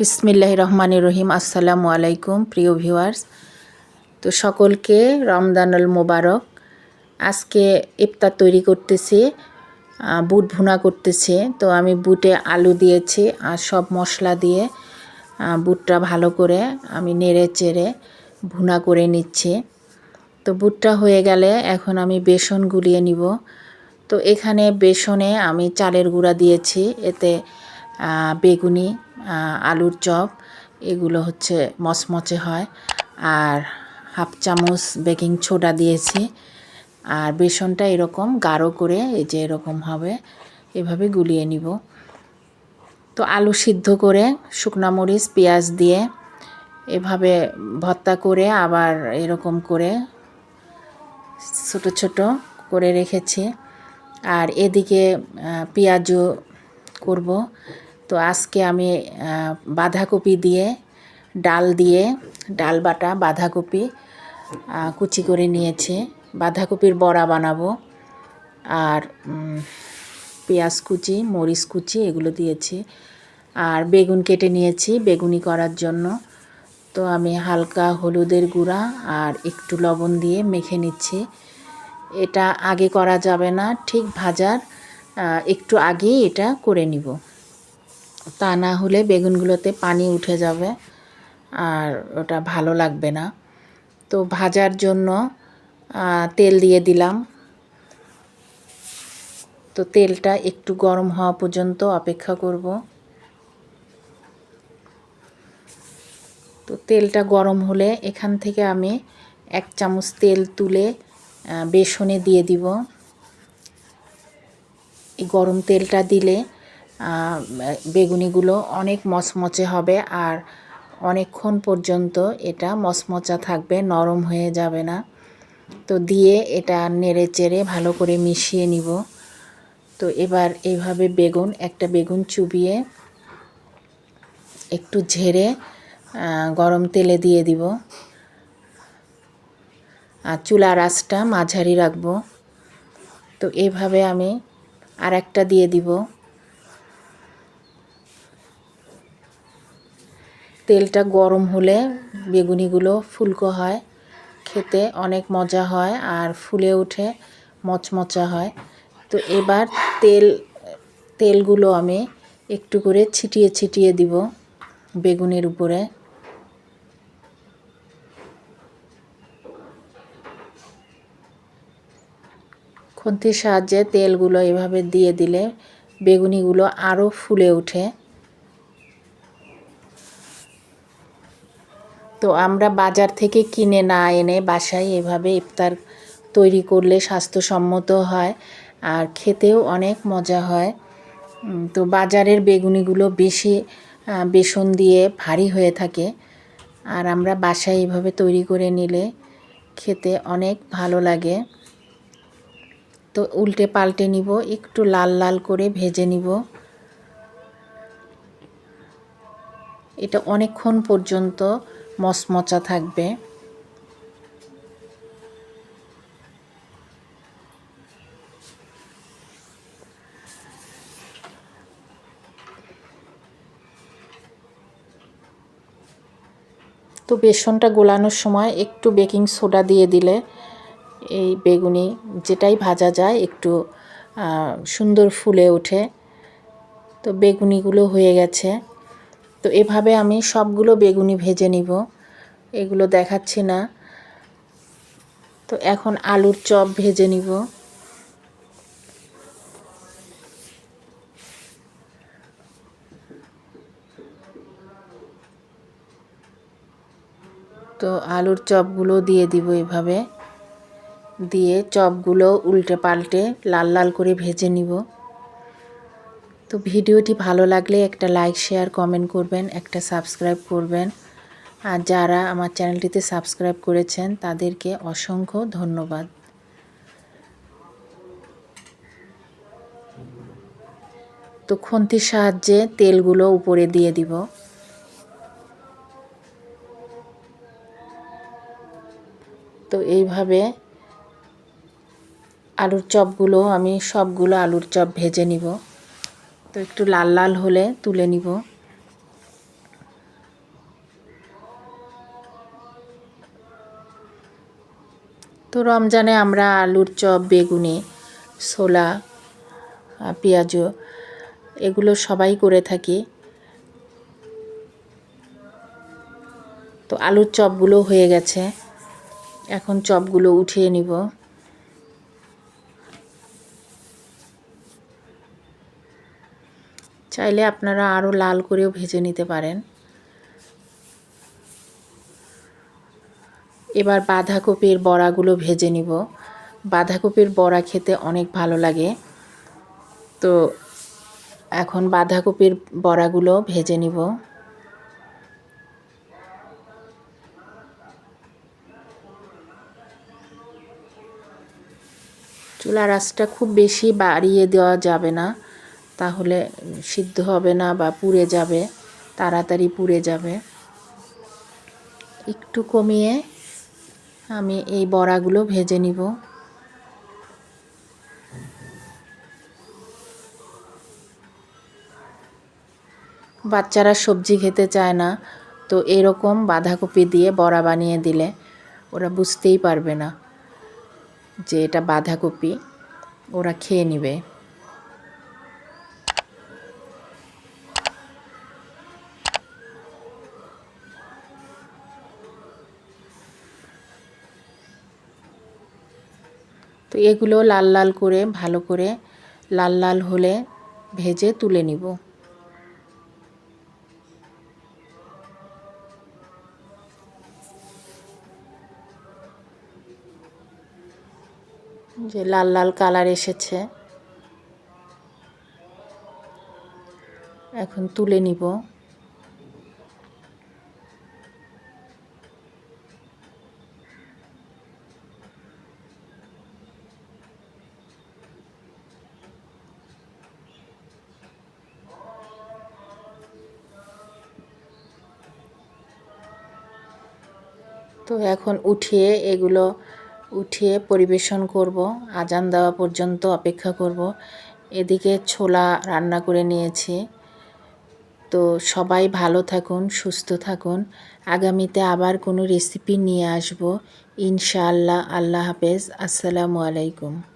বিসমিল্লাহ রহমান রহিম, আসসালামু আলাইকুম প্রিয় ভিউয়ার্স। তো সকলকে রমদানুল মোবারক। আজকে ইফতার তৈরি করতেছি বুট ভুনা করতেছি। তো আমি বুটে আলু দিয়েছি আর সব মশলা দিয়ে বুটটা ভালো করে আমি নেড়ে চেড়ে ভুনা করে নিচ্ছি। তো বুটটা হয়ে গেলে এখন আমি বেসন গুলিয়ে নিব। তো এখানে বেসনে আমি চালের গুঁড়া দিয়েছি, এতে বেগুনি আলুর চপ, এগুলো হচ্ছে মচমচে হয়। আর হাফ চামচ বেকিং ছোডা দিয়েছি। আর বেসনটা এরকম গাঢ় করে, এই যে এরকম হবে, এভাবে গুলিয়ে নিব। তো আলু সিদ্ধ করে শুকনা মরিচ, পেঁয়াজ দিয়ে এভাবে ভর্তা করে আবার এরকম করে ছোট ছোট করে রেখেছি। আর এদিকে পেঁয়াজও করব। তো আজকে আমি বাঁধাকপি দিয়ে, ডাল দিয়ে, ডাল বাটা, বাঁধাকপি কুচি করে নিয়েছি। বাঁধাকপির বড়া বানাবো। আর পেঁয়াজ কুচি, মরিচ কুচি এগুলো দিয়েছি। আর বেগুন কেটে নিয়েছি বেগুনি করার জন্য। তো আমি হালকা হলুদের গুঁড়া আর একটু লবণ দিয়ে মেখে নিচ্ছি। এটা আগে করা যাবে না, ঠিক ভাজার একটু আগেই এটা করে নিব। তা না হলে বেগুনগুলোতে পানি উঠে যাবে আর ওটা ভালো লাগবে না। তো ভাজার জন্য তেল দিয়ে দিলাম। তো তেলটা একটু গরম হওয়া পর্যন্ত অপেক্ষা করব। তো তেলটা গরম হলে এখান থেকে আমি এক চামচ তেল তুলে বেসনে দিয়ে দিব। এই গরম তেলটা দিলে বেগুনিগুলো অনেক মচমচে হবে আর অনেকক্ষণ পর্যন্ত এটা মচমচা থাকবে, নরম হয়ে যাবে না। তো দিয়ে এটা নেড়ে চেড়ে ভালো করে মিশিয়ে নিব। তো এবার এইভাবে বেগুন, একটা বেগুন চুবিয়ে একটু ঝেড়ে গরম তেলে দিয়ে দিব। আর চুলার আঁচটা মাঝারি রাখব। তো এইভাবে আমি আর একটা দিয়ে দিব। তেলটা গরম হলে বেগুনিগুলো ফুলকো হয়, খেতে অনেক মজা হয় আর ফুলে ওঠে মচমচা হয়। তো এবার তেল, তেলগুলো আমি একটু করে ছিটিয়ে ছিটিয়ে দিব বেগুনের উপরে। খুন্তির সাহায্যে তেলগুলো এভাবে দিয়ে দিলে বেগুনিগুলো আরও ফুলে ওঠে। তো আমরা বাজার থেকে কিনে না এনে বাসায় এভাবে ইফতার তৈরি করলে স্বাস্থ্যসম্মত হয় আর খেতেও অনেক মজা হয়। তো বাজারের বেগুনিগুলো বেশি বেসন দিয়ে ভারী হয়ে থাকে আর আমরা বাসায় এভাবে তৈরি করে নিলে খেতে অনেক ভালো লাগে। তো উল্টে পাল্টে নিব, একটু লাল লাল করে ভেজে নিব। এটা অনেকক্ষণ পর্যন্ত মচমচা থাকবে। তো বেসনটা গোলানোর সময় একটু বেকিং সোডা দিয়ে দিলে এই বেগুনি যেটাই ভাজা যায় একটু সুন্দর ফুলে ওঠে। তো বেগুনিগুলো হয়ে গেছে। তো এভাবে আমি সবগুলো বেগুনি ভেজে নিব। এগুলো দেখাচ্ছি না। তো এখন আলুর চপ ভেজে নিব। তো আলুর চপগুলো দিয়ে দিব এভাবে। দিয়ে চপগুলো উল্টে পাল্টে লাল লাল করে ভেজে নিব। তো ভিডিওটি ভালো লাগলে একটা লাইক শেয়ার কমেন্ট করবেন, একটা সাবস্ক্রাইব করবেন। আর যারা আমার চ্যানেলটিতে সাবস্ক্রাইব করেছেন, তাদেরকে অসংখ্য ধন্যবাদ। তো খুন্তির সাহায্যে তেলগুলো উপরে দিয়ে দিব। তো এইভাবে আলুর চপগুলো, আমি সবগুলো আলুর চপ ভেজে নিব। তো একটু লাল লাল হলে তুলে নিব। তো রমজানে আমরা আলুর চপ, বেগুনে, ছোলা পেঁয়াজ এগুলো সবাই করে থাকি। তো আলুর চপগুলো হয়ে গেছে। এখন চপগুলো উঠিয়ে নিব। চাইলে আপনারা আরও লাল করেও ভেজে নিতে পারেন। এবার বাঁধাকপির বড়াগুলো ভেজে নিব। বাঁধাকপির বড়া খেতে অনেক ভালো লাগে। তো এখন বাঁধাকপির বড়াগুলো ভেজে নিব। চুলার আঁচটা খুব বেশি বাড়িয়ে দেওয়া যাবে না। তাহলে সিদ্ধ হবে না বা পুড়ে যাবে, তাড়াতাড়ি পুড়ে যাবে। একটু কমিয়ে আমি এই বড়াগুলো ভেজে নিব। বাচ্চারা সবজি খেতে চায় না, তো এরকম বাঁধাকপি দিয়ে বড়া বানিয়ে দিলে ওরা বুঝতেই পারবে না যে এটা বাঁধাকপি, ওরা খেয়ে নেবে। তো এগুলো লাল লাল করে, ভালো করে লাল লাল হলে ভেজে তুলে নিব। যে লাল লাল কালার এসেছে। এখন তুলে নিব। তো এখন উঠিয়ে এগুলো উঠিয়ে পরিবেশন করব। আজান দেওয়া পর্যন্ত অপেক্ষা করব। এদিকে ছোলা রান্না করে নিয়েছি। তো সবাই ভালো থাকুন, সুস্থ থাকুন। আগামীতে আবার কোনো রেসিপি নিয়ে আসব। ইনশাআল্লাহ, আল্লাহ হাফেজ। আসসালামু আলাইকুম।